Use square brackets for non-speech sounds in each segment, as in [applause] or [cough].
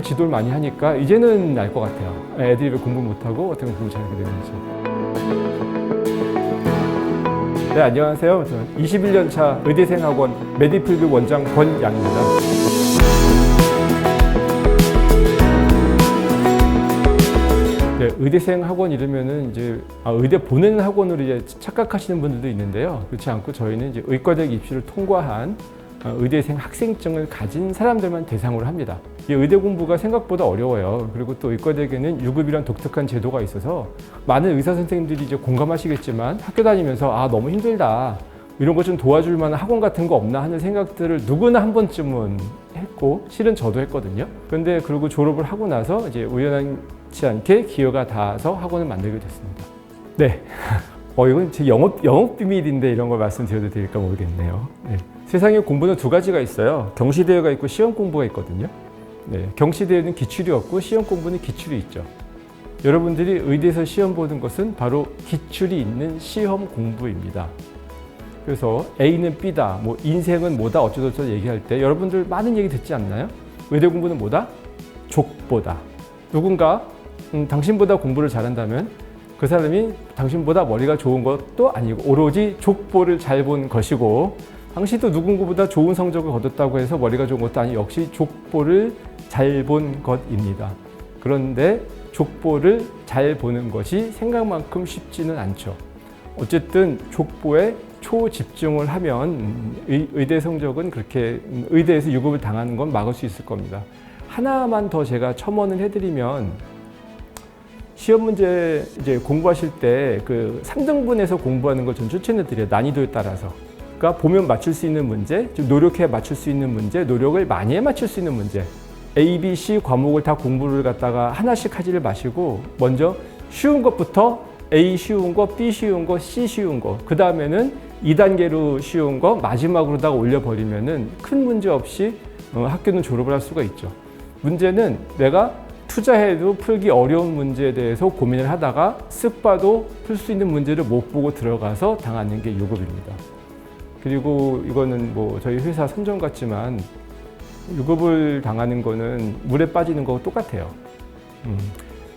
하도 지도를 많이 하니까 이제는 알 것 같아요. 애들이 왜 공부 못하고 어떻게 공부 잘하게 되는지. 네, 안녕하세요. 저는 21년 차 의대생 학원 메디필드 원장 권양입니다. 네, 의대생 학원 이러면은 이제 아, 의대 보내는 학원으로 이제 착각하시는 분들도 있는데요. 그렇지 않고 저희는 이제 의과대학 입시를 통과한 어, 의대생 학생증을 가진 사람들만 대상으로 합니다. 이 의대 공부가 생각보다 어려워요. 그리고 또 의과대학에는 유급이란 독특한 제도가 있어서 많은 의사 선생님들이 이제 공감하시겠지만 학교 다니면서 아 너무 힘들다. 이런 거좀 도와줄 만한 학원 같은 거 없나 하는 생각들을 누구나 한 번쯤은 했고 실은 저도 했거든요. 근데 그리고 졸업을 하고 나서 이제 우연치 않게 기회가 닿아서 학원을 만들게 됐습니다. 네. [laughs] 어 이건 제 영업 영업 비밀인데 이런 걸 말씀드려도 될까 모르겠네요. 네. 세상에 공부는 두 가지가 있어요. 경시대회가 있고 시험 공부가 있거든요. 네. 경시대회는 기출이 없고 시험 공부는 기출이 있죠. 여러분들이 의대에서 시험 보는 것은 바로 기출이 있는 시험 공부입니다. 그래서 A는 B다, 뭐 인생은 뭐다 어쩌고저쩌고 얘기할 때 여러분들 많은 얘기 듣지 않나요? 의대 공부는 뭐다? 족보다. 누군가 음, 당신보다 공부를 잘한다면 그 사람이 당신보다 머리가 좋은 것도 아니고 오로지 족보를 잘 본 것이고 당신도 누군가보다 좋은 성적을 거뒀다고 해서 머리가 좋은 것도 아니 역시 족보를 잘 본 것입니다. 그런데 족보를 잘 보는 것이 생각만큼 쉽지는 않죠. 어쨌든 족보에 초집중을 하면 의, 의대 성적은 그렇게 의대에서 유급을 당하는 건 막을 수 있을 겁니다. 하나만 더 제가 첨언을 해드리면 시험 문제 이제 공부하실 때 그 3등분해서 공부하는 걸좀 추천해 드려요. 난이도에 따라서. 그러니까 보면 맞출 수 있는 문제, 좀 노력해 맞출 수 있는 문제, 노력을 많이 해 맞출 수 있는 문제. A, B, C 과목을 다 공부를 갖다가 하나씩 하지를 마시고 먼저 쉬운 것부터 A 쉬운 거, B 쉬운 거, C 쉬운 거. 그 다음에는 2단계로 쉬운 거 마지막으로다가 올려버리면은 큰 문제 없이 어, 학교는 졸업을 할 수가 있죠. 문제는 내가 투자해도 풀기 어려운 문제에 대해서 고민을 하다가 쓱 봐도 풀 수 있는 문제를 못 보고 들어가서 당하는 게 유급입니다. 그리고 이거는 뭐 저희 회사 선정 같지만 유급을 당하는 거는 물에 빠지는 거하고 똑같아요. 음,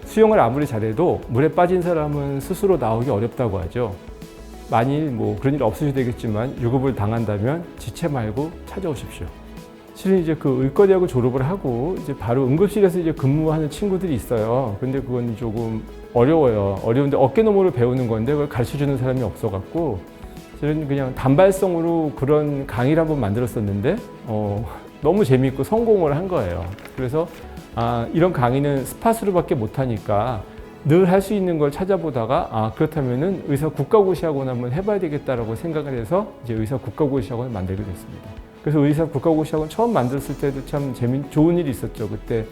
수영을 아무리 잘해도 물에 빠진 사람은 스스로 나오기 어렵다고 하죠. 만일 뭐 그런 일 없으셔도 되겠지만 유급을 당한다면 지체 말고 찾아오십시오. 실은 이제 그 의과대학을 졸업을 하고 이제 바로 응급실에서 이제 근무하는 친구들이 있어요. 근데 그건 조금 어려워요. 어려운데 어깨너머로 배우는 건데 그걸 가르쳐 주는 사람이 없어갖고 실은 그냥 단발성으로 그런 강의를 한번 만들었었는데 어, 너무 재미있고 성공을 한 거예요. 그래서 아, 이런 강의는 스팟으로밖에 못하니까 늘 할 수 있는 걸 찾아보다가 아 그렇다면은 의사 국가고시학원 한번 해봐야 되겠다라고 생각을 해서 이제 의사 국가고시학원을 만들게 됐습니다. 그래서 의사 국가고시학원 처음 만들었을 때도 참 재미 좋은 일이 있었죠. 그때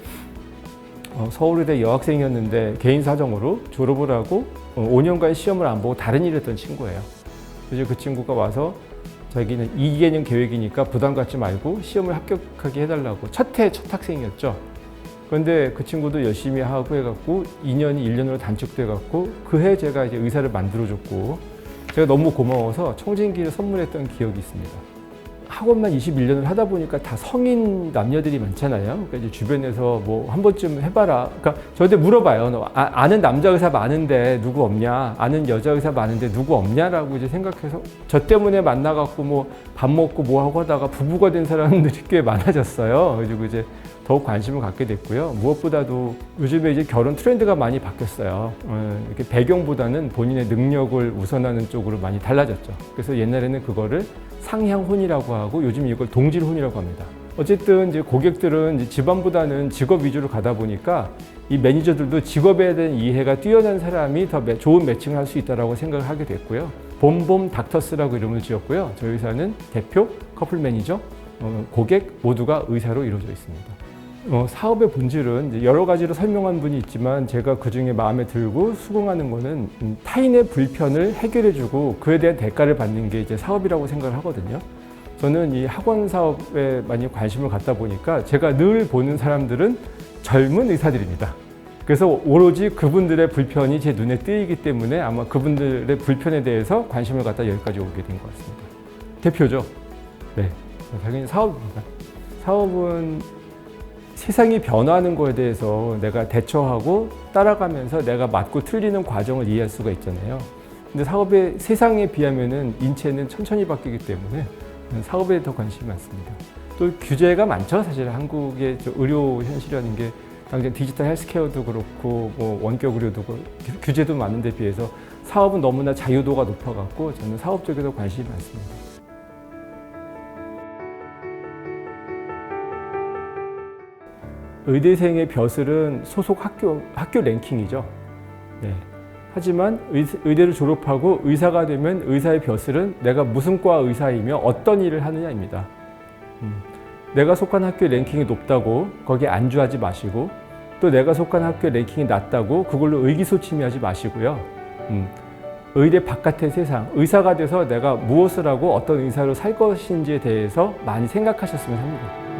어, 서울의대 여학생이었는데 개인 사정으로 졸업을 하고 어, 5년간 시험을 안 보고 다른 일을 했던 친구예요. 그래서 그 친구가 와서 자기는 2개년 계획이니까 부담 갖지 말고 시험을 합격하게 해달라고 첫 해 첫 학생이었죠. 그런데 그 친구도 열심히 하고 해갖고 2년이 1년으로 단축돼갖고 그 해 제가 이제 의사를 만들어줬고 제가 너무 고마워서 청진기를 선물했던 기억이 있습니다. 학원만 21년을 하다 보니까 다 성인 남녀들이 많잖아요. 그러니까 이제 주변에서 뭐 한 번쯤 해봐라. 그러니까 저한테 물어봐요. 너 아, 아는 남자 의사 많은데 누구 없냐? 아는 여자 의사 많은데 누구 없냐라고 이제 생각해서 저 때문에 만나갖고 뭐 밥 먹고 뭐 하고 하다가 부부가 된 사람들이 꽤 많아졌어요. 그리고 이제 더욱 관심을 갖게 됐고요. 무엇보다도 요즘에 이제 결혼 트렌드가 많이 바뀌었어요. 어, 이렇게 배경보다는 본인의 능력을 우선하는 쪽으로 많이 달라졌죠. 그래서 옛날에는 그거를 상향혼이라고 하고 요즘 이걸 동질혼이라고 합니다. 어쨌든 이제 고객들은 이제 집안보다는 직업 위주로 가다 보니까 이 매니저들도 직업에 대한 이해가 뛰어난 사람이 더 매- 좋은 매칭을 할 수 있다라고 생각을 하게 됐고요. 봄봄 닥터스라고 이름을 지었고요. 저희 회사는 대표, 커플 매니저, 어, 고객 모두가 의사로 이루어져 있습니다. 어, 사업의 본질은 여러 가지로 설명한 분이 있지만 제가 그 중에 마음에 들고 수긍하는 거는 음, 타인의 불편을 해결해주고 그에 대한 대가를 받는 게 이제 사업이라고 생각을 하거든요. 저는 이 학원 사업에 많이 관심을 갖다 보니까 제가 늘 보는 사람들은 젊은 의사들입니다. 그래서 오로지 그분들의 불편이 제 눈에 띄기 때문에 아마 그분들의 불편에 대해서 관심을 갖다 여기까지 오게 된 것 같습니다. 대표죠. 네. 당연히 사업입니다. 사업은 세상이 변화하는 거에 대해서 내가 대처하고 따라가면서 내가 맞고 틀리는 과정을 이해할 수가 있잖아요. 근데 사업의 세상에 비하면은 인체는 천천히 바뀌기 때문에 사업에 더 관심이 많습니다. 또 규제가 많죠. 사실 한국의 저 의료 현실이라는 게 당장 디지털 헬스케어도 그렇고 뭐 원격 의료도 그렇고 규제도 많은데 비해서 사업은 너무나 자유도가 높아갖고 저는 사업 쪽에도 관심이 많습니다. 의대생의 벼슬은 소속 학교 학교 랭킹이죠. 네. 하지만 의, 의대를 졸업하고 의사가 되면 의사의 벼슬은 내가 무슨 과 의사이며 어떤 일을 하느냐입니다. 음. 내가 속한 학교 랭킹이 높다고 거기에 안주하지 마시고 또 내가 속한 학교 랭킹이 낮다고 그걸로 의기소침해하지 마시고요. 음. 의대 바깥의 세상, 의사가 돼서 내가 무엇을 하고 어떤 의사로 살 것인지에 대해서 많이 생각하셨으면 합니다.